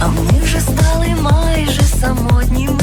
а ми вже стали майже самотніми.